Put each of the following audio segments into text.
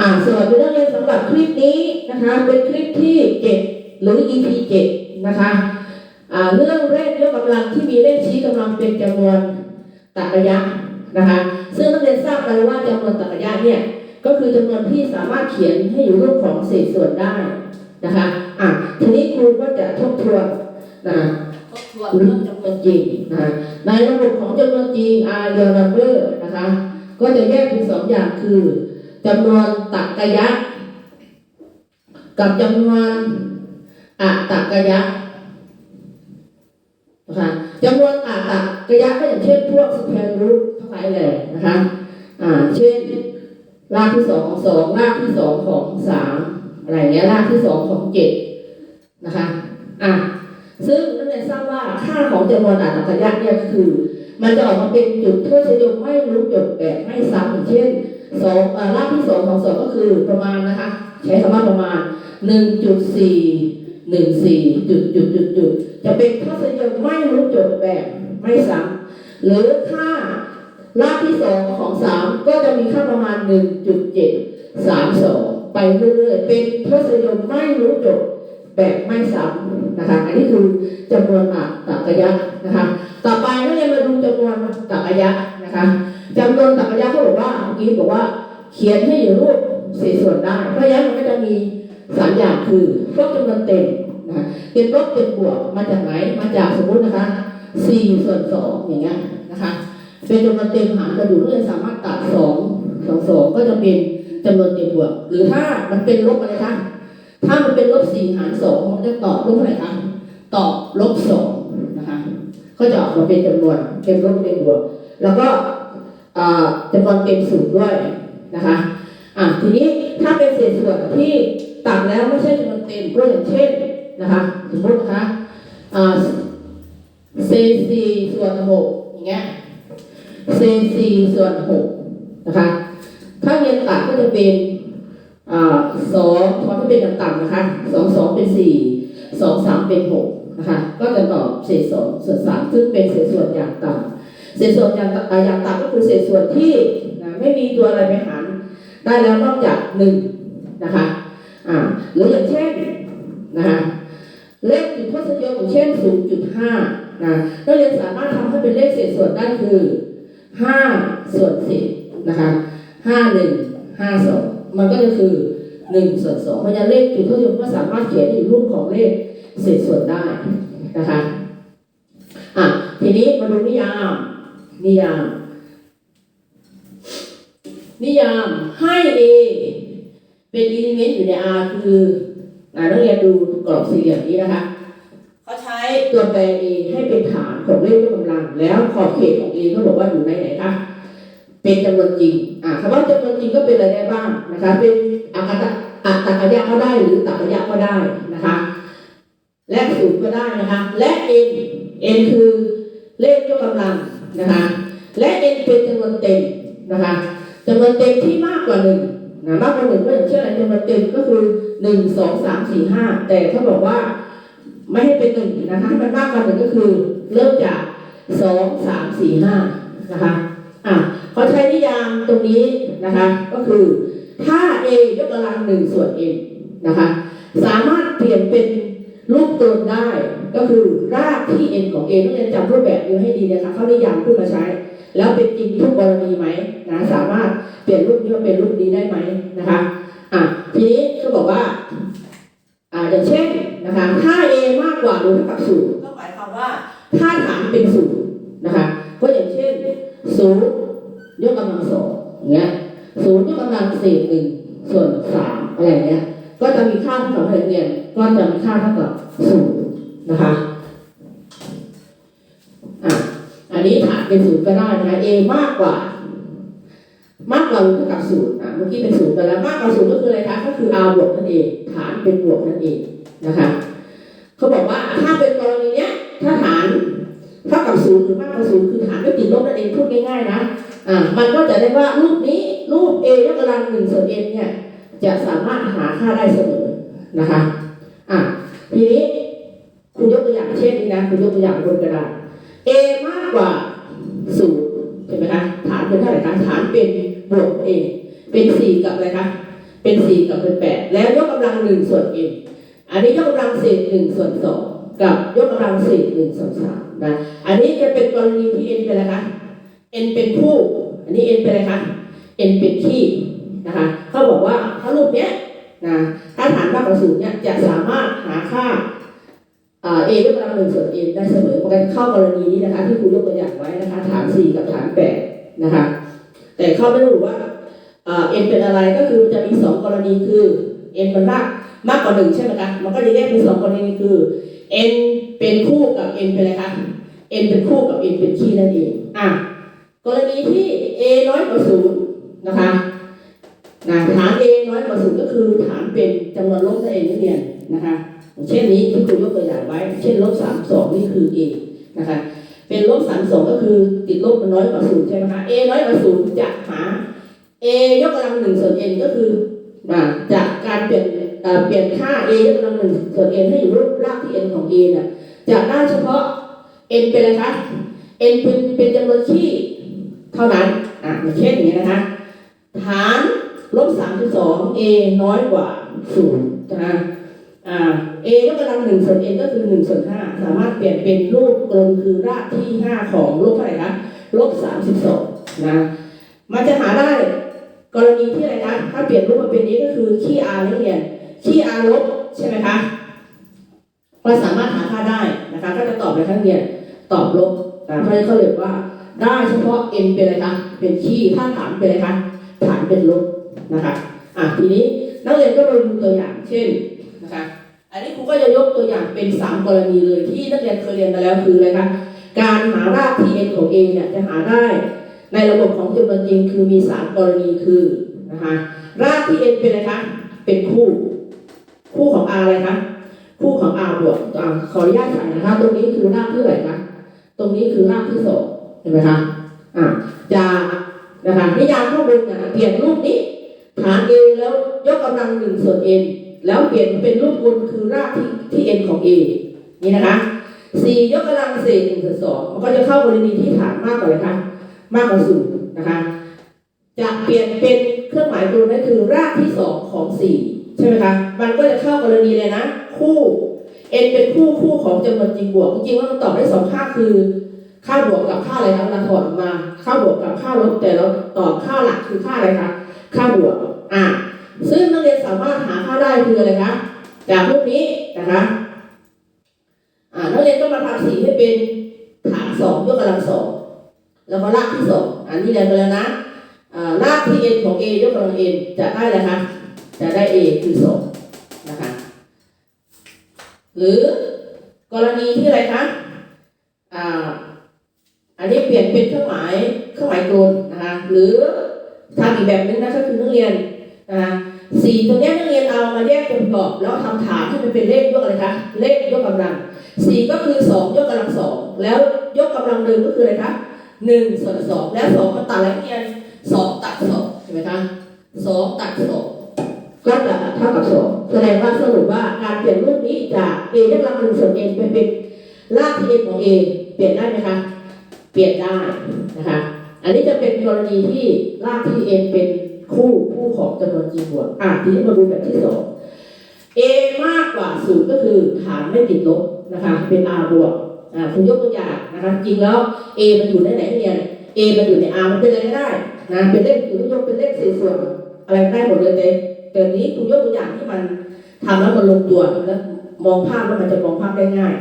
อ่าสวัสดีนักเรียนสำหรับคลิปนี้นะคะ เป็นคลิปที่เจ็ดหรือ EP เจ็ดนะคะอ่าเรื่องเลขยกกำลังที่มีเลขชี้กำลังเป็นจำนวนตรรกะนะคะ ซึ่งนักเรียนทราบกันว่าจำนวนตรรกะเนี่ยก็คือจำนวนที่สามารถเขียนให้อยู่รูปของเศษส่วนได้นะคะอะทีนี้ครูก็จะทบทวนนะทบทวนเรื่องจำนวนจริงนะในระบบของจำนวนจริง R real number นะคะ ก็จะแยกเป็นสองอย่างคือ จำนวนตักกะยะ กับจำนวนอะตักกะยะนะคะจำนวนอะตักกะยะก็อย่างเช่นพวกสแควร์รูททั้งหลายแหล่นะคะอ่าเช่นรากที่สองของสองรากที่สองของสามอะไรเงี้ยรากที่สองของเจ็ดนะคะอะซึ่งนักเรียนทราบว่าค่าของจำนวนอัตราขยะเนี่ยคือ มันจะออกมาเป็นจุดทศนิยมไม่รู้จบแบบไม่ซ้ำอย่างเช่น สองอ่ารากที่สองของสองก็คือประมาณนะคะ ใช้คำว่าประมาณหนึ่งจุดสี่หนึ่งสี่จุดจุดจุดจุดจะเป็นทศนิยมไม่รู้จบแบบไม่ซ้ำหรือค่ารากที่สองของสามก็จะมีค่าประมาณหนึ่งจุดเจ็ดสามสองไปเรื่อยๆเป็นทศนิยมไม่รู้จบแบบไม่ซ้ำนะคะ อันนี้คือจำนวนอัตตรกะนะคะ ต่อไปเรียนมาดูจำนวนตรรกะนะคะ จำนวนตรรกะเขาบอกว่าเมื่อกี้บอกว่า เขียนให้อยู่รูปเศษส่วนได้ เพราะฉะนั้นมันก็จะมีสามอย่างคือลบจำนวนเต็มนะคะเป็นลบเป็นบวกมาจากไหนมาจากสมมตินะคะสี่ส่วนสองอย่างเงี้ยนะคะเป็นจำนวนเต็มหารกันอยู่นักเรียสามารถตัดสองสองสองก็จะเป็นจำนวนเต็มบวก หรือถ้ามันเป็นลบอะไรคะถ้ามันเป็นลบสี่หารสองมันจะตอบลบเท่าไหร่คะตอบลบสองนะคะ ก็จะออกมาเป็นจำนวนเป็นลบเป็นบวก แล้วก็ จำนวนเต็มสูงด้วยนะคะอะทีนี้ถ้าเป็นเศษส่วนที่ตัดแล้วไม่ใช่จำนวนเต็มก็อย่างเช่นนะคะสมมตินะคะอ่าเศษสี่ส่วนหกอย่างเงี้ยเศษสี่ส่วนหกนะคะถ้าเรียนตัดก็จะเป็นอ่าสองพอถ้าเป็นต่ำๆนะคะสองสองเป็นสี่สองสามเป็นหกนะคะก็จะตอบเศษสองส่วนสามซึ่งเป็นเศษส่วนอย่างต่ำ เศษส่วนอย่างต่ำอ่าอย่างต่ำก็คือเศษส่วนที่นะไม่มีตัวอะไรไปหารได้แล้วนอกจากหนึ่งนะคะอ่าหรืออย่างเช่นนะคะเลขจุดทศนิยมอย่างเช่น 0.5นะนักเรียนสามารถทำให้เป็นเลขเศษส่วนได้คือ 5 ส่วน10นะคะ5 1 5 2มันก็จะคือ1ส่วน2เพราะฉะนั้นเลขจุดทศนิยมก็สามารถเขียนในรูปของเลขเศษส่วนได้นะคะอะทีนี้มาดูนิยาม นิยาม นิยามให้ A เป็นอิเลเมนต์อยู่ใน R คืออ่านักเรียนดูกรอบสี่เหลี่ยมนี้นะคะเขาใช้ตัวแปร A ให้เป็นฐานของเลขยกกำลัง แล้วขอบเขตของ A เขาบอกว่าอยู่ในไหนคะเป็นจำนวนจริงอ่าคำว่าจำนวนจริงก็เป็นอะไรได้บ้างนะคะ เป็นอัตตะอัตตกะยะก็ได้หรือตักยะก็ได้นะคะ และศูนย์ก็ได้นะคะ และ n n คือเลขยกกำลัง นะคะและ n เป็นจำนวนเต็มนะคะจำนวนเต็มที่มากกว่าหนึ่งนะมากกว่าหนึ่งก็อย่างเช่นอะไรจำนวนเต็มก็คือหนึ่งสองสามสี่ห้าแต่เขาบอกว่าไม่ให้เป็นหนึ่งนะคะมันมากกว่าหนึ่งก็คือ เริ่มจากสองสามสี่ห้านะคะอะเขาใช้นิยามตรงนี้นะคะ ก็คือถ้า a ยกกำลังหนึ่งส่วน n นะคะ สามารถเปลี่ยนเป็น รูปตัวได้ก็คือรากที่ n ของ a ต้องเรียนจำรูปแบบนี้ให้ดีนะคะเขานิยามขึ้นมาใช้ แล้วเป็นจริงทุกกรณีไหมนะสามารถเปลี่ยนรูปนี้มาเป็นรูปนี้ได้ไหมนะคะอะทีนี้เขาบอกว่าอ่าอย่างเช่นนะคะถ้า a มากกว่าหรือเท่ากับศูนย์ก็หมายความว่าถ้าฐานเป็นศูนย์นะคะก็อย่างเช่นศูนย์ยกกำลังสองอย่างเงี้ยศูนย์ยกกำลังสี่หนึ่งส่วนสามอะไรเงี้ย ก็จะมีค่าเท่ากับอะไรเนี่ยก็จะมีค่าเท่ากับศูนย์นะคะอะอันนี้ฐานเป็นศูนย์ก็ได้นะคะ a มากกว่า มากกว่าหรือเท่ากับศูนย์อะเมื่อกี้เป็นศูนย์ไปแล้วมากกว่าศูนย์ก็คืออะไรคะก็คือ r บวกนั่นเองฐานเป็นบวกนั่นเองนะคะเขาบอกว่าถ้าเป็นกรณีเนี้ยถ้าฐานเท่ากับศูนย์หรือมากกว่าศูนย์คือฐานไม่ติดลบนั่นเองพูดง่ายๆนะอ่ามันก็จะได้ว่ารูปนี้รูป a ยกกำลังหนึ่งส่วน n เนี่ย จะสามารถหาค่าได้เสมอนะคะอะทีนี้คุณยกตัวอย่างเช่นนี้นะคุณยกตัวอย่างบนกระดาษ a มากกว่าศูนย์ใช่ไหมคะฐานเป็นเท่าไหร่คะฐานเป็นบวก a เป็นสี่กับอะไรคะเป็นสี่กับเป็นแปดแล้วยกกำลังหนึ่งส่วน n อันนี้ยกกำลังเศษหนึ่งส่วนสองกับยกกำลังเศษหนึ่งส่วนสามนะอันนี้จะเป็นกรณีที่ n เป็นอะไรคะ n เป็นคู่ อันนี้ n เป็นอะไรคะ n เป็นขี้นะคะเขาบอกว่าถ้ารูปเนี้ยนะถ้าฐานมา กกว่าศูนย์เนี่ยจะสามารถหาค่าเอ่า a ยกำลังหนึ่งส่วน n ได้เสมอมันก็เข้ากรณีนี้นะคะ ที่ครูยกตัวอย่างไว้นะคะ ฐานสี่กับฐานแปดนะคะ แต่เข้าไม่รู้ว่าอ่า n เป็นอะไรก็คือมันจะมีสองกรณีคือ n มันมากมากกว่าหนึ่งใช่ไหมคะมันก็จะแยกเป็นสองกรณีคือ n เป็นคู่กับ n เป็นอะไรคะ n เป็นคู่กับ n เป็นขี้นั่นเองอะกรณีที่ a น้อยกว่าศูนย์นะคะ นะฐาน a น้อยกว่าศูนย์ก็คือฐานเป็นจำนวนลบนั่นเองนักเรียนนะคะ เช่นนี้ที่ครูยกตัวอย่างไว้ เช่นลบสามสองนี่คือ a นะคะ เป็นลบสามสองก็คือติดลบมันน้อยกว่าศูนย์ใช่ไหมคะ a น้อยกว่าศูนย์จะหา a ยกกำลังหนึ่งส่วน n ก็คืออ่าจากการเปลี่ยนเปลี่ยนค่า a ยกกำลังหนึ่งส่วน n ให้อยู่รูปรากที่ n ของ a เนี่ยจะได้เฉพาะ n เป็นอะไรคะ n เป็นเป็นจำนวนที่เท่านั้นอะเช่นอย่างนี้นะคะฐาน ลบสามจุดสอง a น้อยกว่าศูนย์นะคะอ่า a ยกกำลังหนึ่งส่วน n ก็คือหนึ่งส่วนห้าสามารถเปลี่ยนเป็นรูปกลมคือรากที่ห้าของลบเท่าไหร่คะลบสามสิบสองนะมันจะหาได้กรณีที่อะไรคะถ้าเปลี่ยนรูปมาเป็นนี้ก็คือขี้ r นักเรียนขี้ r ลบใช่ไหมคะก็สามารถหาค่าได้นะคะก็จะตอบในทั้งเรียนตอบลบนะเพราะฉะนั้นเขาเรียกว่าได้เฉพาะ n เป็นอะไรคะเป็นขี้ถ้าฐานเป็นอะไรคะฐานเป็นลบ นะคะอะทีนี้นักเรียนก็มาดูตัวอย่างเช่นนะคะอันนี้ครูก็จะยกตัวอย่างเป็นสามกรณีเลยที่นักเรียนเคยเรียนมาแล้วคืออะไรคะการหาราก t n ของ a เนี่ยจะหาได้ในระบบของจำนวนจริงคือมีสามกรณีคือนะคะรากที่ n เป็นอะไรคะเป็นคู่ คู่ของ r อะไรคะคู่ของ r บวกอ่าขออนุญาตใส่นะคะตรงนี้คือรากที่เท่าไหร่คะตรงนี้คือรากที่สองเห็นไหมคะอ่าจากนะคะนิยามข้อมูลเนี่ยเปลี่ยนรูปนี้ ฐาน a แล้วยกกำลังหนึ่งส่วน n แล้วเปลี่ยนเป็นรูปบนคือรากที่ที่ n ของ a นี่นะคะสี่ยกกำลังเศษหนึ่งส่วนสองมันก็จะเข้ากรณีที่ฐานมากกว่าเลยคะมากกว่าศูนย์นะคะจะเปลี่ยนเป็นเครื่องหมายตัวนั่นคือรากที่สองของสี่ใช่ไหมคะมันก็จะเข้ากรณีเลยนะ คู่ n เป็นคู่คู่ของจำนวนจริงบวก จริงว่ามันตอบได้สองค่าคือ ค่าบวกกับค่าอะไรคะเวลาถอดออกมา ค่าบวกกับค่าลบแต่เราตอบค่าหลักคือค่าอะไรคะค่าบวก อะซึ่งนักเรียนสามารถหาค่าได้คืออะไรคะจากรูปนี้นะคะอ่านักเรียนก็มาทำสีให้เป็นฐานสองยกกำลังสองแล้วก็รากที่สองอันนี้เรียนไปแล้วนะอ่ารากที่ n ของ a ยกกำลัง n จะได้อะไรคะจะได้ a คือสองนะคะหรือกรณีที่อะไรคะอ่าอันนี้เปลี่ยนเป็นเครื่องหมายเครื่องหมายกลนนะคะหรือทำอีกแบบนึงนะก็คือนักเรียน นะคะสี่ตรงนี้นักเรียนเอามาแยกเป็นประกอบแล้วทำฐานให้มันเป็นเลขยกอะไรคะเลขยกกำลังสี่ก็คือสองยกกำลังสองแล้วยกกำลังหนึ่งก็คืออะไรคะหนึ่งส่วนสองแล้วสองมันตัดอะไรเรียนสองตัดสองเห็นไหมคะสองตัดสองก็จะเท่ากับสองแสดงว่าสรุปว่าการเปลี่ยนรูปนี้จาก a ยกกำลังหนึ่งส่วน n ไปเป็นรากที่ n ของ a เปลี่ยนได้ไหมคะเปลี่ยนได้นะคะ อันนี้จะเป็นกรณีที่รากที่ n เป็น คู่คู่ของจำนวนจริงบวกอะทีนี้มาดูแบบที่สอง a มากกว่าศูนย์ก็คือฐานไม่ติดลบนะคะ เป็น r บวกอ่าคุณยกตัวอย่างนะคะ จริงแล้ว a มันอยู่ในไหนเรียน a มันอยู่ใน r มันเป็นอะไรก็ได้นะเป็นเลขหรือยกเป็นเลขสี่ส่วนอะไรก็ได้หมดเลยแต่แต่นี้คุณยกตัวอย่างที่มันทำแล้วมันลงตัวแล้วมองภาพแล้วมันจะมองภาพได้ง่าย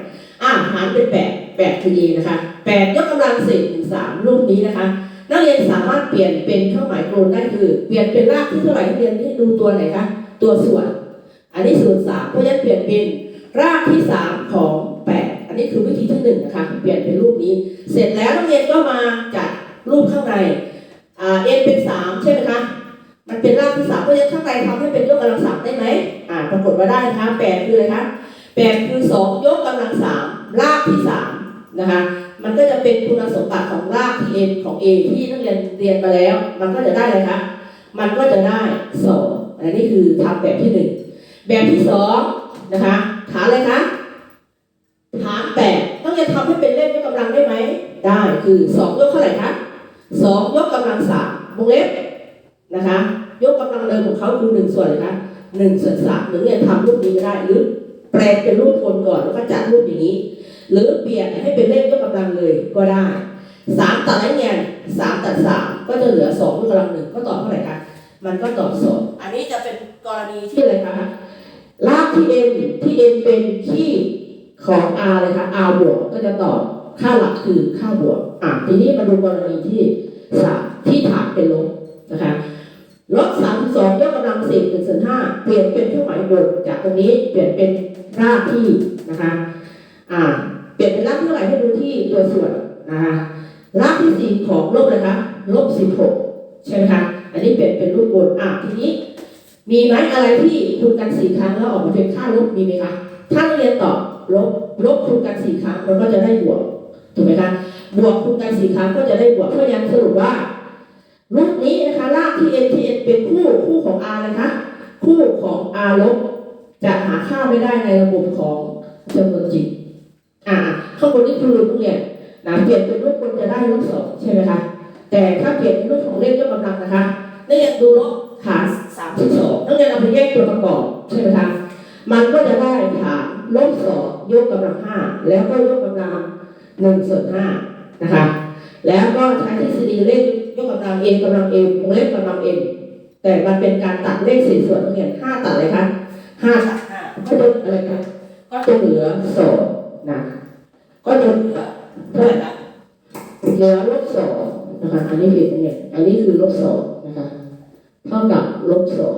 อ่าหารเป็นแปดแปดคือ a นะคะแปดยกกำลังเศษถึงสามรูปนี้นะคะ นักเรียนสามารถเปลี่ยนเป็นเครื่องหมายโกลได้คือ เปลี่ยนเป็นรากที่เท่าไหร่นักเรียนนี่ดูตัวไหนคะตัวส่วน อันนี้ส่วนสามเพราะฉะนั้นเปลี่ยนเป็นรากที่สามของแปดอันนี้คือวิธีที่หนึ่งนะคะเปลี่ยนเป็นรูปนี้ เสร็จแล้วนักเรียนก็มาจัดรูปข้างในอ่า n เป็นสามใช่ไหมคะมันเป็นรากที่สามเพราะฉะนั้นข้างในทำให้เป็นยกกำลังสามได้ไหมอ่าปรากฏว่าได้นะคะแปดคืออะไรคะแปดคือสองยกกำลังสามรากที่สามนะคะ มันก็จะเป็นคุณสมบัติของรากที่ n ของ a ที่นักเรียนเรียนมาแล้ว มันก็จะได้อะไรคะมันก็จะได้สองอันนี้คือทำแบบที่หนึ่งแบบที่สองนะคะฐานอะไรคะฐานแปดต้องจะทำให้เป็นเลขยกกำลังได้ไหมได้คือสองยกเท่าไหร่คะสองยกกำลังสามวงเล็บนะคะ ยกกำลังเดิมของเขาคือหนึ่งส่วนเลยคะหนึ่งส่วนสามหรือเนี่ยทำรูปนี้ก็ได้หรือแปลงเป็นรูปคนก่อนแล้วก็จัดรูปอย่างนี้ หรือเปลี่ยนให้เป็นเลขยกกำลังเลยก็ได้สามตัดให้เงียนสามตัดสามก็จะเหลือสองยกกำลังหนึ่งก็ตอบเท่าไหร่คะมันก็ตอบสองอันนี้จะเป็นกรณีที่อะไรคะลากที่ n ที่ n เป็นที่ของ r เลยคะ r บวกก็จะตอบค่าหลักคือค่าบวกอะทีนี้มาดูกรณีที่สามที่ฐานเป็นลบนะคะลบสามสองยกกำลังสี่หนึ่งส่วนห้าเปลี่ยนเป็นเครื่องหมายบวกจากตรงนี้เปลี่ยนเป็นรากที่นะคะอ่า เปลี่ยนเป็นรากที่เท่าไหร่ให้ดูที่ตัวส่วนนะคะรากที่สี่ของลบเลยคะลบสิบหกใช่ไหมคะอันนี้เปลี่ยนเป็นรูปบนอะทีนี้ มีไหมอะไรที่คูณกันสี่ครั้งแล้วออกมาเป็นค่าลบมีไหมคะถ้าเรียนตอบลบลบคูณกันสี่ครั้งมันก็จะได้บวกถูกไหมคะบวกคูณกันสี่ครั้งก็จะได้บวกเพราะฉะนั้นสรุปว่ารูปนี้นะคะรากที่ n ที่ n เป็นคู่คู่ของ r นะคะคู่ของ r ลบจะหาค่าไม่ได้ในระบบของจำนวนจริง อ่าข้างบนนี่คือรูปเนี่ยนะเปลี่ยนเป็นรูปบนจะได้ลบสองใช่ไหมคะแต่ถ้าเปลี่ยนเป็นรูปของเลขยกกำลังนะคะนักเรียนดูลบฐานสามสิบสองนักเรียนเอาไปแยกตัวประกอบใช่ไหมคะมันก็จะได้ฐานลบสองยกกำลังห้าแล้วก็ยกกำลังหนึ่งส่วนห้านะคะแล้วก็ใช้ทฤษฎีเลขยกกำลังเอกำลังเอวงเล็บกำลังเอ็นแต่มันเป็นการตัดเลขสี่ส่วนนักเรียนห้าตัดเลยคะห้าตัดห้าก็จะอะไรคะก็จะเหลือสอง นะก็จะเหลือเท่าไหร่คะเหลือลบสองนะคะอันนี้คือเนี่ยอันนี้คือลบสองนะคะเท่ากับลบสอง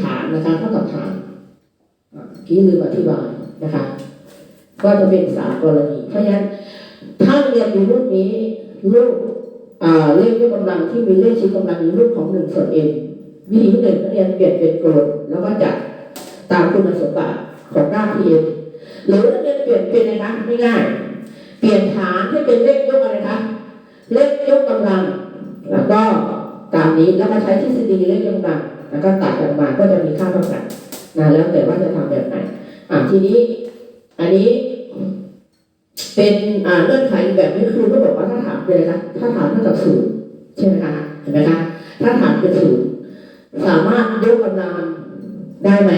ฐานนะคะเท่ากับฐานอ่คือกี้ลืมอธิบายนะคะ ก็จะเป็นสามกรณี เพราะฉะนั้นถ้าเรียนอยู่รูปนี้รูปอ่าเลขยกกำลังที่มีเลขชี้กำลังในรูปของหนึ่งส่วนเอ็นวิธีที่หนึ่งนักเรียนเปลี่ยนเป็นโกรดแล้วก็จัดตามคุณสมบัติของรากที่เอ็น หรือเรียนเปลี่ยนเป็นอะไรคะง่ายๆเปลี่ยนฐานให้เป็นเลขยกอะไรคะเลขยกกำลัง แล้วก็ตามนี้แล้วมาใช้ทฤษฎีเลขยกกำลังแล้วก็ตัดกันมาก็จะมีค่าเท่ากันนะแล้วแต่ว่าจะทำแบบไหนอ่าทีนี้ อันนี้เป็นอ่าเงื่อนไขอีกแบบนี้คือก็บอกว่าถ้าฐานเป็นอะไรคะถ้าฐานเท่ากับศูนย์ใช่ไหมคะเห็นไหมคะถ้าฐานเป็นศูนย์สามารถยกกำลังได้ไหม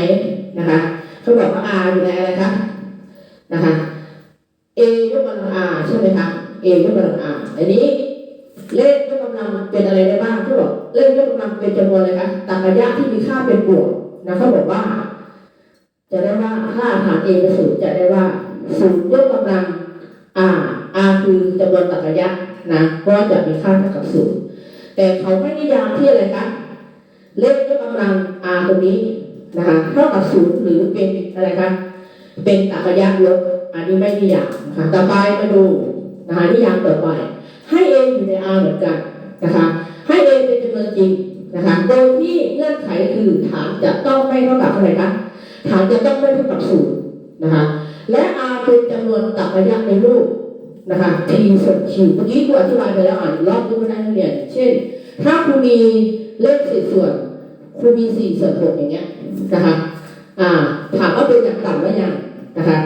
นะคะเขาบอกว่า r อยู่ในอะไรคะ นะคะ A ยกกำลัง R ใช่ไหมคะ A ยกกำลัง R อันนี้เลขยกกำลังเป็นอะไรได้บ้างที่บอกเลขยกกำลังเป็นจำนวนอะไรคะตามระยะที่มีค่าเป็นบวกนะเขาบอกว่า จะได้ว่าถ้าฐาน A เป็นศูนย์จะได้ว่าศูนย์ยกกำลัง R R คือจำนวนตัดระยะนะเพราะว่าจะมีค่าเท่ากับศูนย์แต่เขาไม่นิยามที่อะไรคะเลขยกกำลัง R ตรงนี้นะคะเท่ากับศูนย์หรือเป็นอะไรคะ เป็นตักยะลบอันนี้ไม่นิยามนะคะต่อไปมาดูนะคะนิยามต่อไป ให้ a อยู่ใน r เหมือนกันนะคะให้ a เป็นจำนวนจริงนะคะโดยที่เงื่อนไขคือฐานจะต้องไม่เท่ากับเท่าไหร่คะฐานจะต้องไม่เท่ากับศูนย์นะคะและ r เป็นจำนวนตักยะในรูปนะคะ t ส่วน q เมื่อกี้ครูอธิบายไปแล้วอ่านรอบนึงก็ได้นักเรียนเช่น ถ้าครูมีเลขสี่ส่วนครูมีสี่ส่วนหกอย่างเงี้ยนะคะอ่าถามว่าเป็นอย่างต่ำหรือยัง นะคะ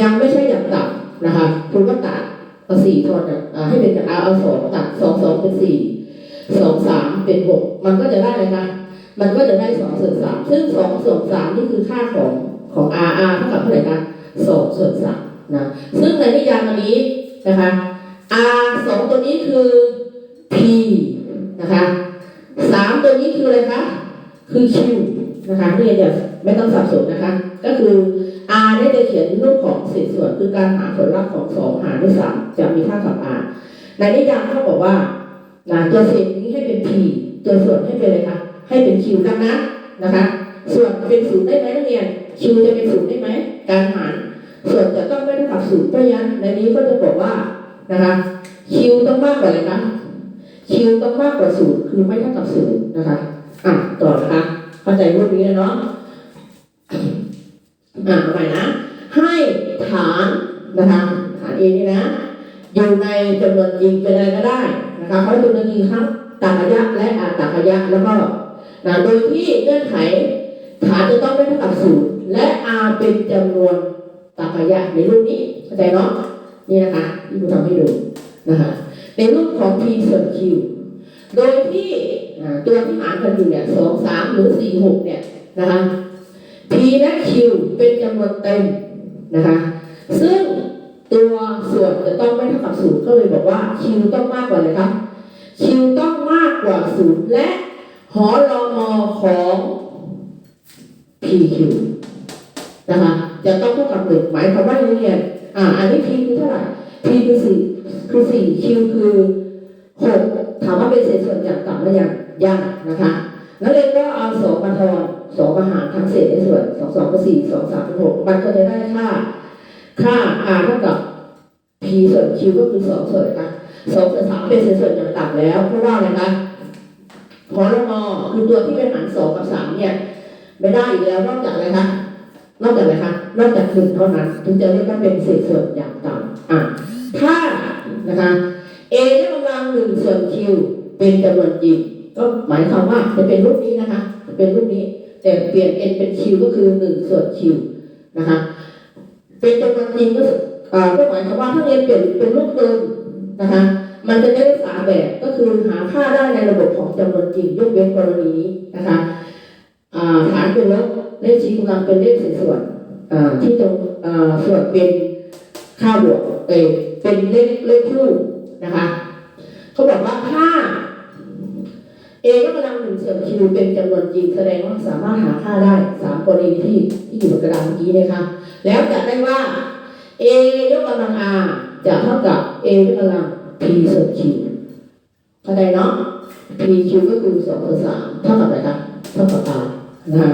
ยังไม่ใช่อย่างต่ำนะคะคุณก็ตัดเอาสี่ทอนอะให้เป็นเอาเอาสองตัดสองสองเป็นสี่สองสามเป็นหกมันก็จะได้เลยนะมันก็จะได้สองส่วนสามซึ่งสองส่วนสามนี่คือค่าของของ R R เท่ากับเท่าไหร่คะสองส่วนสามนะซึ่งในนิยามอันนี้นะคะ R สองตัวนี้คือ P นะคะสามตัวนี้คืออะไรคะคือ Q นะคะนี่จะ ไม่ต้องสับสนนะคะ ก็คือ r ได้จะเขียนรูปของเศษส่วนคือการหาผลลัพธ์ของสองหารด้วยสามจะมีค่ากับ r ในนิยามเขาบอกว่าตัวเศษนี้ให้เป็น p ตัวส่วนให้เป็นอะไรคะให้เป็น q ดังนั้นนะคะ ส่วนเป็นศูนย์ได้ไหมนักเรียน q จะเป็นศูนย์ได้ไหมการหารส่วนจะต้องไม่เท่ากับศูนย์เพราะงั้นในนี้ก็จะบอกว่านะคะ q ต้องมากกว่าอะไรคะ q ต้องมากกว่าศูนย์คือไม่เท่ากับศูนย์นะคะอะต่อนะคะเข้าใจรูปนี้แล้วเนาะ อ่าใหม่นะ ให้ฐานนะคะฐานเอนี่นะ อยู่ในจำนวนจริงเป็นอะไรก็ได้นะคะเพราะจำนวนจริงทั้งตากยะและอาตากยะแล้วก็นะโดยที่เงื่อนไขฐานจะต้องไม่เท่ากับศูนย์และอาเป็นจำนวนตากยะในรูปนี้เข้าใจเนาะนี่นะคะที่ครูทำให้ดูนะคะในรูปของ p ส่วน q โดยที่ตัวที่หารกันอยู่เนี่ยสองสามหรือสี่หกเนี่ยนะคะ และ q เป็นจำนวนเต็มนะคะ ซึ่งตัวส่วนจะต้องไม่เท่ากับศูนย์ก็เลยบอกว่า q ต้องมากกว่าเลยครับ q ต้องมากกว่าศูนย์และหอรอมอของ pq นะคะจะต้องเท่ากับหนึ่งหมายความว่าอย่างนี้เนี่ยอ่าอันนี้ p คือเท่าไหร่ p คือสี่คือสี่ q คือหกถามว่าเป็นเศษส่วนอย่างต่ำหรือยังยังนะคะ แล้วเรียนก็เอาสองมาทอน สองมาหารทั้งเศษในส่วนสองสองกับสี่สองสามเป็นหกมันก็จะได้ค่า ค่า r เท่ากับ p ส่วน q ก็คือสองส่วนนะสองส่วนสามเป็นเศษส่วนอย่างต่ำแล้วเพราะว่าอะไรคะพอลมอคือตัวที่เป็นหารสองกับสามเนี่ยไม่ได้อีกแล้วนอกจากอะไรคะนอกจากอะไรคะนอกจากหนึ่งเท่านั้นถึงจะเรียกว่าเป็นเศษส่วนอย่างต่ำอะถ้านะคะ a ยกกำลังหนึ่งส่วน q เป็นจำนวนจริงก็หมายความว่าจะเป็นรูปนี้นะคะ จะเป็นรูปนี้ แต่เปลี่ยน n เป็น q ก็คือหนึ่งส่วน q นะคะ เป็นจำนวนจริงก็ก็หมายความว่าถ้าเรียนเปลี่ยนเป็นรูปเกินนะคะ มันจะได้สาแบบก็คือหาค่าได้ในระบบของจำนวนจริงยกเว้นกรณีนี้นะคะฐานเป็นลบเลขชี้กำลังเป็นเลขเศษส่วนที่ตรงส่วนเป็นค่าบวกเอเป็นเลขเลขคู่นะคะ เขาบอกว่าถ้า a ยกกำลังหนึ่งส่วน q เป็นจำนวนจริงแสดงว่าสามารถหาค่าได้สามกรณีที่ที่อยู่บนกระดานเมื่อกี้นะคะแล้วจะได้ว่า a ยกกำลัง r จะเท่ากับ a ยกกำลัง p ส่วน q เข้าใจเนาะ p q ก็คือสองส่วนสามเท่ากับอะไรคะเท่ากับ r นะคะ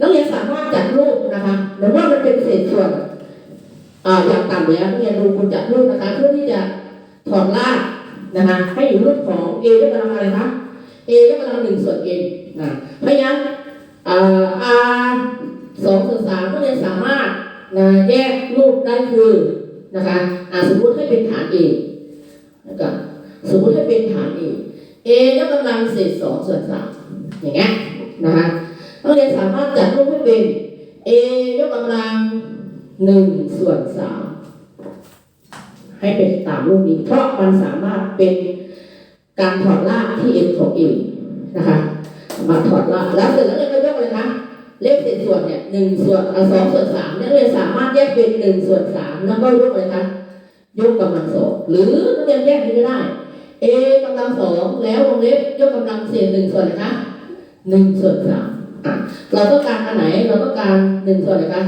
นักเรียนสามารถจัดรูปนะคะหรือว่ามันเป็นเศษส่วนอ่าอย่างต่ำแล้วนักเรียนดูคุณจัดรูปนะคะ เพื่อที่จะถอดรากนะคะ ให้อยู่รูปของ a ยกกำลังอะไรคะ a ยกกำลังหนึ่งส่วน n นะเพราะฉะนั้นอ่าสองส่วนสามนักเรียสามารถนะแยกรูปได้คือนะคะอ่าสมมติให้เป็นฐาน a นะคะสมมติให้เป็นฐาน a a ยกกำลังเศษสองส่วนสามอย่างเงี้ยนะคะนักเรียนสามารถจัดรูปให้เป็น a ยกกำลังหนึ่งส่วนสามให้เป็นตามรูปนี้เพราะมันสามารถเป็น การถอดรากที่ n ของ a นะคะ มาถอดรากแล้วเสร็จแล้วเนี่ยก็ยกเลยคะเลขเศษส่วนเนี่ยหนึ่งส่วนสองส่วนสามนักเรียนสามารถแยกเป็นหนึ่งส่วนสามแล้วก็ยกเลยคะยกกำลังสองหรือนักเรียนแยกนี้ก็ได้ a กำลังสองแล้ววงเล็บยกกำลังเศษหนึ่งส่วนนะคะหนึ่งส่วนสามเราต้องการอันไหนเราต้องการหนึ่งส่วนอะไรคะ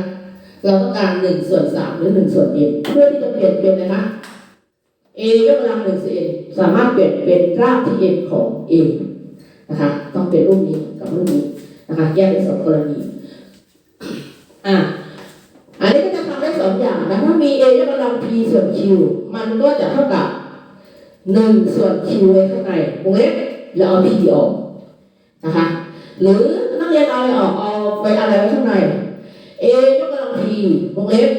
เราต้องการหนึ่งส่วนสามหรือหนึ่งส่วน n เพื่อที่จะเปลี่ยนเป็นอะคะ a ยกกำลังหนึ่งส่วน n สามารถเปลี่ยนเป็นรากที่ n ของ a นะคะ ต้องเป็นรูปนี้กับรูปนี้นะคะ แยกเป็นสองกรณี อะ อันนี้ก็จะทำได้สองอย่างนะ ถ้ามี a ยกกำลัง p ส่วน q มันก็จะเท่ากับหนึ่งส่วน q ไว้ข้างในวงเล็บแล้วเอา p ออกนะคะ หรือนักเรียนเอาอะไรออก เอาไปอะไรไว้ข้างใน a ยกกำลัง p วงเล็บ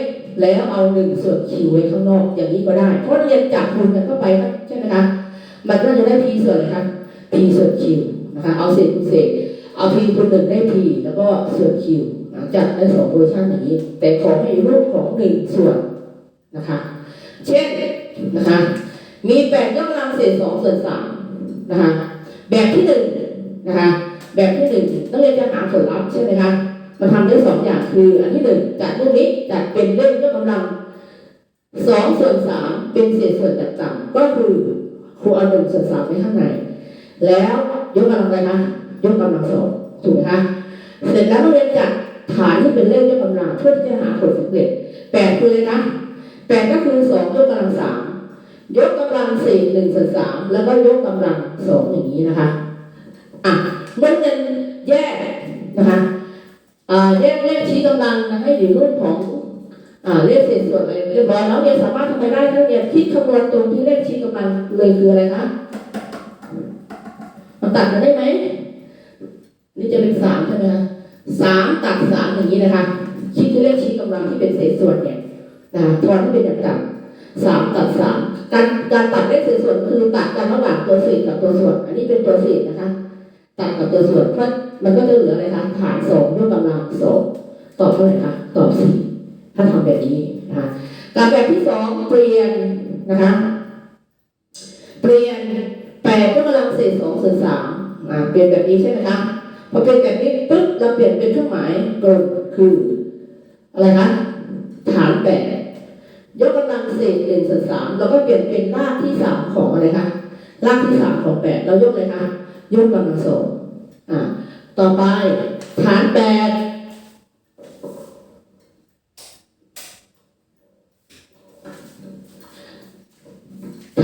แล้วเอาหนึ่งส่วน q ไว้ข้างนอกอย่างนี้ก็ได้ เพราะเรียนจับคูณกันเข้าไปครับใช่ไหมคะ มันก็จะได้ p ส่วนอะไรคะ p ส่วน q นะคะ เอาเศษคูณเศษ เอา p คูณหนึ่งได้ p แล้วก็ส่วน q นะจัดได้สองเวอร์ชันอย่างนี้ แต่ขอให้รูปของหนึ่งส่วนนะคะ เช่นนะคะ มีแปดยกกำลังเศษสองส่วนสามนะคะ แบบที่หนึ่งนะคะ แบบที่หนึ่งนักเรียนจะหาผลลัพธ์ใช่ไหมคะ มันทำได้สองอย่างคือ อันที่หนึ่งจัดรูปนี้จัดเป็นเลขยกกำลังสองส่วนสามเป็นเศษส่วนจัดต่ำก็คือครูเอาหนึ่งส่วนสามไว้ข้างในแล้วยกกำลังอะไรคะยกกำลังสองถูกไหมคะเสร็จแล้วนักเรียนจัดฐานที่เป็นเลขยกกำลังเพื่อที่จะหาผลสำเร็จแปดคืออะไรคะแปดก็คือสองยกกำลังสามยกกำลังสี่หนึ่งส่วนสามแล้วก็ยกกำลังสองอย่างนี้นะคะอะเมื่อเงินแยกนะคะ อ่าแยกเลขชี้กำลังนะให้อยู่รูปของอ่าเลขเศษส่วนอะไรเรียบร้อยแล้วเรียสามารถทำไปได้ทั้งเรียคิดคำนวณตรงที่เลขชี้กำลังเลยคืออะไรคะมันตัดกันได้ไหมนี่จะเป็นสามใช่ไหมคะสามตัดสามอย่างนี้นะคะคิดที่เลขชี้กำลังที่เป็นเศษส่วนเนี่ยนะทอนที่เป็นอย่างต่ำสามตัดสามการการตัดเลขเศษส่วนคือตัดกันระหว่างตัวเศษกับตัวส่วน อันนี้เป็นตัวเศษนะคะ ตัดกับตัวส่วนเพราะมันก็จะเหลืออะไรคะฐานสองยกกำลังสองตอบเท่าไหร่คะตอบสี่ถ้าทำแบบนี้นะคะการแบบที่สองเปลี่ยนนะคะเปลี่ยนแปดยกกำลังเศษสองส่วนสามเปลี่ยนแบบนี้ใช่ไหมคะพอเป็นแบบนี้ปุ๊บเราเปลี่ยนเป็นเครื่องหมายกลมคืออะไรคะฐานแปดยกกำลังเศษหนึ่งส่วนสามเราก็เปลี่ยนเป็นรากที่สามของอะไรคะรากที่สามของแปดเรายกเลยคะ ยกกำลังสองอ่าต่อไปฐานแปด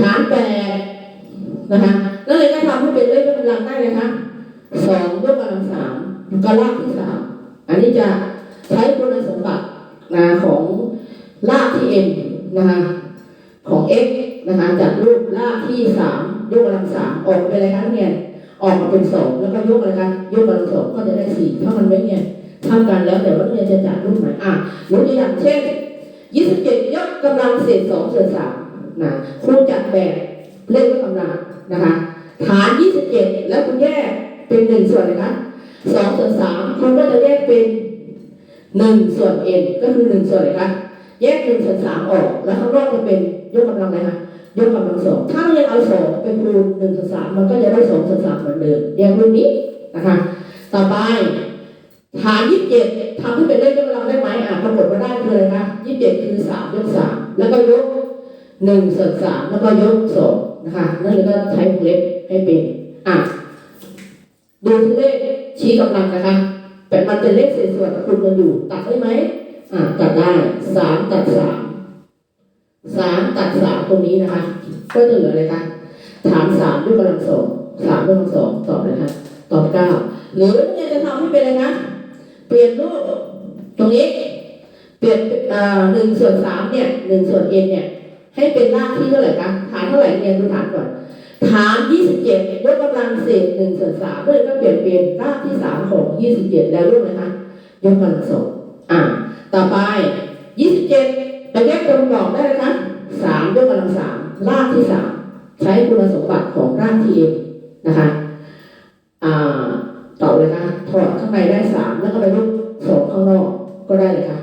ฐานแปดนะคะแล้วเลยก็ทำให้เป็นเลขกกำลังได้เลยคะสองยกกำลังสามก็รากที่สามอันนี้จะใช้คุณสมบัตินะของรากที่ n นนะคะของ x นะคะจากรูปรากที่สามยกกำลังสามออกมาเป็นอะไรคะนักเรีย ออกมาเป็นสองแล้วก็ยกอะไรคะยกกำลังสองก็จะได้สี่เท่ากันไหมเนี่ยเท่ากันแล้วแต่ว่านักเรียนจะจัดรูปไหนอะยกตัวอย่างเช่นยี่สิบเจ็ดยกกำลังเศษสองส่วนสามนะครูจัดแบบเลขยกำลังนะคะฐาน27แล้วคุณแยกเป็นหนึ่งส่วนเลยคะสองส่วนสามคุณก็จะแยกเป็นหนึ่งส่วน n ก็คือหนึ่งส่วนเลยคะแยกหนึ่งส่วนสามออก แล้วข้างนอกจะเป็นยกกำลังอะไรคะ ยกกำลังสองถ้าเราเรียนเอาสองเป็นคูณหนึ่งส่วนสามมันก็จะได้สองส่วนสามเหมือนเดิมแยกรูปนี้นะคะ ต่อไปฐาน27ทำให้เป็นเลขยกกำลังได้ไหมอะปรากฏว่าได้คืออะไรคะ27คือสามยกสามแล้วก็ยกหนึ่งส่วนสามแล้วก็ยกสองนะคะนั่นเลยก็ใช้วงเล็บให้เป็นอะดูที่เลขชี้กำลังนะคะแต่มันเป็นเลขเศษส่วนคูณกันอยู่ตัดได้ไหมอะตัดได้สามตัดสาม สามตัดสามตรงนี้นะคะ ก็จะเหลืออะไรคะฐานสามด้วยกำลังสองสามด้วยกำลังสองตอบเลยค่ะตอบเก้าหรือเนี่ยจะทำให้เป็นอะไรนะเปลี่ยนรูปตรงนี้ เปลี่ยนอ่าหนึ่งส่วนสามเนี่ยหนึ่งส่วนเอ็นเนี่ย ให้เป็นรากที่เท่าไหร่คะฐานเท่าไหร่เรียดูฐานก่อนฐาน27ยกกำลังเศษ1ส่วน3ด้วยก็เปลี่ยนเป็นรากที่3ของ27แล้วรู้ไหมคะยกกำลังสองอ่าต่อไป27 ไปแยกตัวบอกได้เลยคะ3ยกกำลัง3รากที่3ใช้คุณสมบัติของรากที่ m นะคะอ่าต่อเลยค่ะถอดข้างในได้3แล้วก็ไปลบ2ข้างนอกก็ได้เลยค่ะ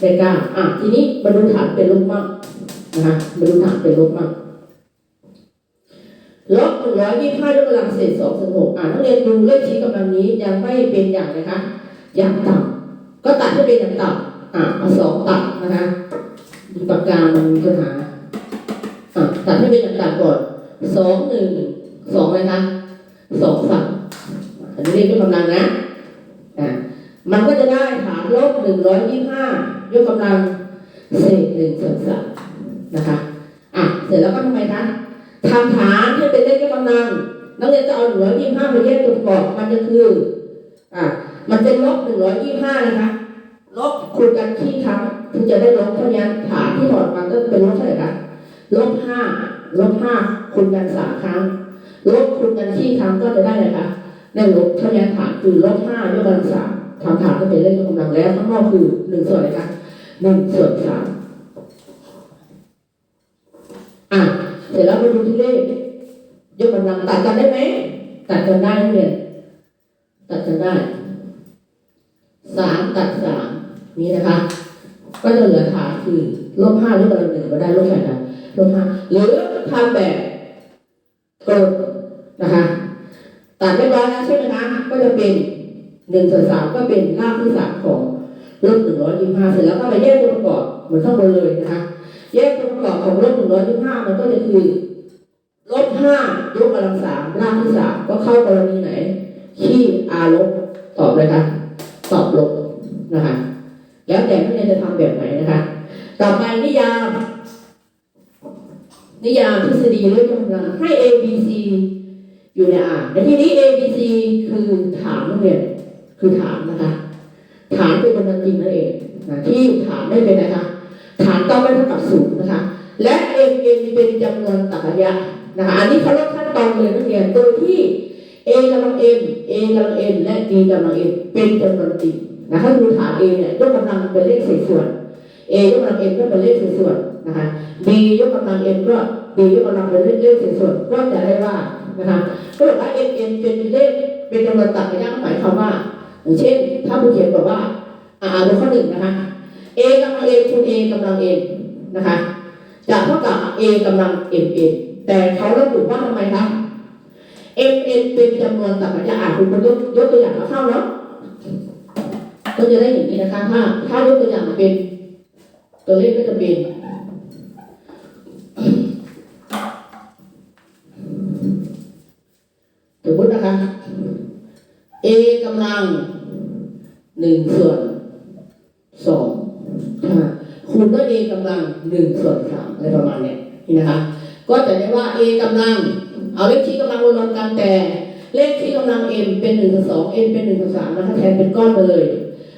ได้เก้าอะทีนี้มาดูฐานเป็นรูปมั่งนะคะมาดูฐานเป็นลบมั่งลบหนึ่งร้อยยี่สิบห้ายกกำลังเศษสองส่วนหกอ่านนักเรียนดูเลขชี้กำลังนี้ยังไม่เป็นอย่างไรคะ อย่างต่ำก็ตัดให้เป็นอย่างต่ำอะเอาสองตัดนะคะ ปากกามันมีปัญหาอะตัดให้เป็นอย่างต่ำก่อนสองหนึ่งสองอะไรคะสองสามอันนี้เรียกยกกำลังนะอะมันก็จะได้ฐานลบหนึ่งร้อยยี่สิบห้ายกกำลังเศษหนึ่งส่วนสามนะคะอะเสร็จแล้วก็ทำไมคะทำฐานให้เป็นเลขยกกำลังนักเรียนจะเอาหนึ่งร้อยยี่ห้ามาแยกตัวประกอบมันจะคืออะมันเป็นลบหนึ่งร้อยยี่สิบห้านะคะลบคูณกันขี้ครั้ง ถึงจะได้ลบเท่านี้ฐานที่ถอดมาก็เป็นลบเท่าไหร่คะลบห้าลบห้าคูณกันสามครั้ง ลบคูณกันขี้ครั้งก็จะได้อะไรคะได้ลบเท่านี้ฐานคือลบห้ายกกำลังสามทำฐานก็เป็นเลขยกกำลังแล้วข้างนอกคือหนึ่งส่วนอะไรคะหนึ่งส่วนสามอะเสร็จแล้วมาดูที่เลขยกกำลังตัดกันได้ไหมตัดกันได้เรียตัดกันได้สามตัดสามนี้นะคะ ก็จะเหลือฐานคือลบห้ายกกำลังหนึ่งก็ได้ลบแปดนะลบห้าหรือทำแบบกดนะคะ ตัดเรียบร้อยแล้วใช่ไหมคะก็จะเป็นหนึ่งส่วนสามก็เป็นรากที่สามของลบหนึ่งร้อยยี่ห้าเสร็จแล้วก็ไปแยกตัวประกอบเหมือนข้างบนเลยนะคะ แยกตัวประกอบของลบหนึ่งร้อยยี่ห้ามันก็จะคือลบห้ายกกำลังสามรากที่สามก็เข้ากรณีไหน ขี้อาลบตอบเลยค่ะตอบลบนะคะ แล้วแต่นักเรียนจะทำแบบไหนนะคะ ต่อไปนิยาม นิยามทฤษฎีเลขกำลังให้ A B C อยู่ในอ่านในที่นี้ A B C คือฐานนักเรียนคือฐานนะคะฐานเป็นกำลังจริงนั่นเองนะที่ฐานไม่เป็นนะคะฐานต้องไม่เท่ากับศูนย์นะคะ และ m n เป็นจำนวนตัดรยะนะคะอันนี้เขาลดขั้นตอนเลยนักเรียนโดยที่ a กำลัง m a กำลัง n และ b กำลัง n เป็นจำนวนจริง นะคะดูฐาน a เนี่ยยกกำลังเป็นเลขเศษส่วน a ยกกำลัง n ก็เป็นเลขเศษส่วนนะคะ b ยกกำลัง n ก็ b ยกกำลังเป็นเลขเศษส่วน ก็จะได้ว่านะคะก็บอกว่า m n เป็นเลขเป็นจำนวนตัดระยะหมายความว่าอย่างเช่น ถ้าผู้เขียนบอกว่า อ่าดูข้อหนึ่งนะคะ a กำลัง n คูณ a กำลัง n นะคะจะเท่ากับ a กำลัง m n แต่เขาระบุว่าทำไมคะ m n เป็นจำนวนตรรกะยะอะคุณยกยกตัวอย่างมาเข้าเนาะ ก็จะได้อย่างนี้นะคะถ้าถ้ายกตัวอย่างเป็น ตัวเลขก็จะเป็นสมมตินะคะ a กำลังหนึ่งส่วนสองคูณด้วย a กำลังหนึ่งส่วนสามอะไรประมาณเนี้ยนี่นะคะ ก็จะได้ว่า a กำลัง เอาเลขชี้กำลังมารวมกันแต่เลขชี้กำลัง m เป็นหนึ่งส่วนสอง n เป็นหนึ่งส่วนสามนะคะแทนเป็นก้อนไปเลย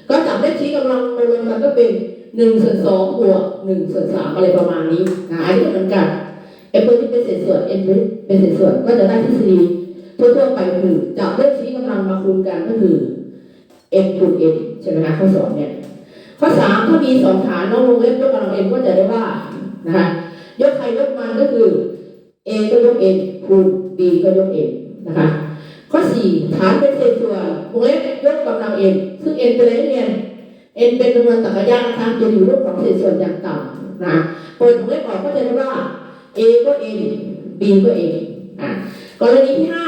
ก็จับเลขชี้กำลังมารวมกันก็เป็นหนึ่งส่วนสองบวกหนึ่งส่วนสามอะไรประมาณนี้นะอันนี้เหมือนกันไอ้ตัวที่เป็นเศษส่วน n เป็นเศษส่วนก็จะได้ทฤษฎีทั่วๆไปคือจับเลขชี้กำลังมาคูณกันก็คือ m คูณ n ใช่ไหมคะข้อสองเนี่ยข้อสามถ้ามีสองฐานน้องวงเล็บยกกำลัง m ก็จะได้ว่านะคะยกใครยกมันก็คือ a ก็ยก n คูณ b ก็ยก n นะคะ ข้อสี่ฐานเป็นเศษส่วนวงเล็บยกกำลัง n ซึ่ง n เป็นอะไรนักเรียนเป็นจำนวนตรรกะยะนะคะจะอยู่รูปของเศษส่วนอย่างต่ำนะเปิดวงเล็บออกก็จะได้ว่า a ก็ n b ก็ n อะกรณีที่ห้า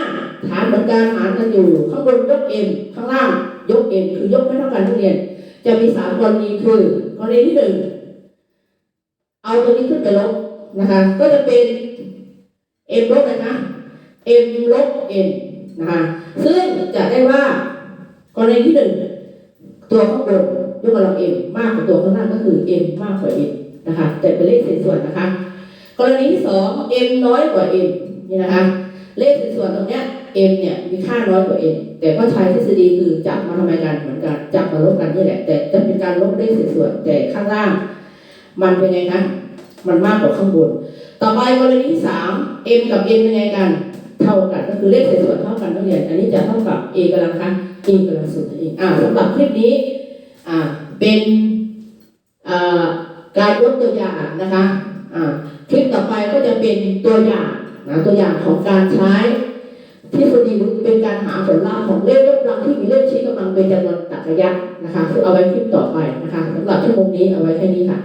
ฐานเหมือนกันหารกันอยู่ข้างบนยก m ข้างล่างยก n คือยกไม่เท่ากันนักเรียน จะมีสามกรณีคือกรณีที่หนึ่งเอาตัวนี้ขึ้นไปลบนะคะ ก็จะเป็น m ลบอะไรนะ m ลบ n นะคะซึ่งจะได้ว่ากรณีที่หนึ่งตัวข้างบนยกกำลัง m มากกว่าตัวข้างล่างก็คือ m มากกว่า n นะคะแต่เป็นเลขเศษส่วนนะคะ กรณีที่สอง m น้อยกว่า n นี่นะคะ เลขส่วนตรงเนี้ย m เนี่ยมีค่าน้อยกว่า n แต่ก็ใช้ทฤษฎีคือจับมาทำไมกันเหมือนกันจับมาลบกันนี่แหละ แต่จะเป็นการลบเลขส่วนแต่ข้างล่าง มันเป็นไงคะมันมากกว่าข้างบน ต่อไปกรณีที่สาม m กับ n เป็นไงกัน เท่ากันก็คือเลขส่วนเท่ากันนักเรียนอันนี้จะเท่ากับ a กลังคะ a กำลังสุดนั่นเองอ่าสำหรับคลิปนี้อ่าเป็นอ่าการยกตัวอย่างนะคะอ่าคลิปต่อไปก็จะเป็นตัวอย่างนะตัวอย่างของการใช้ทฤษฎีหรือเป็นการหาผลลัพธ์ของเลขยกกำลังที่มีเลขชี้กำลังเป็นจำนวนตรรกะยะนะคะซึ่งเอาไว้คลิปต่อไปนะคะสำหรับชั่วโมงนี้เอาไว้แค่นี้ค่ะ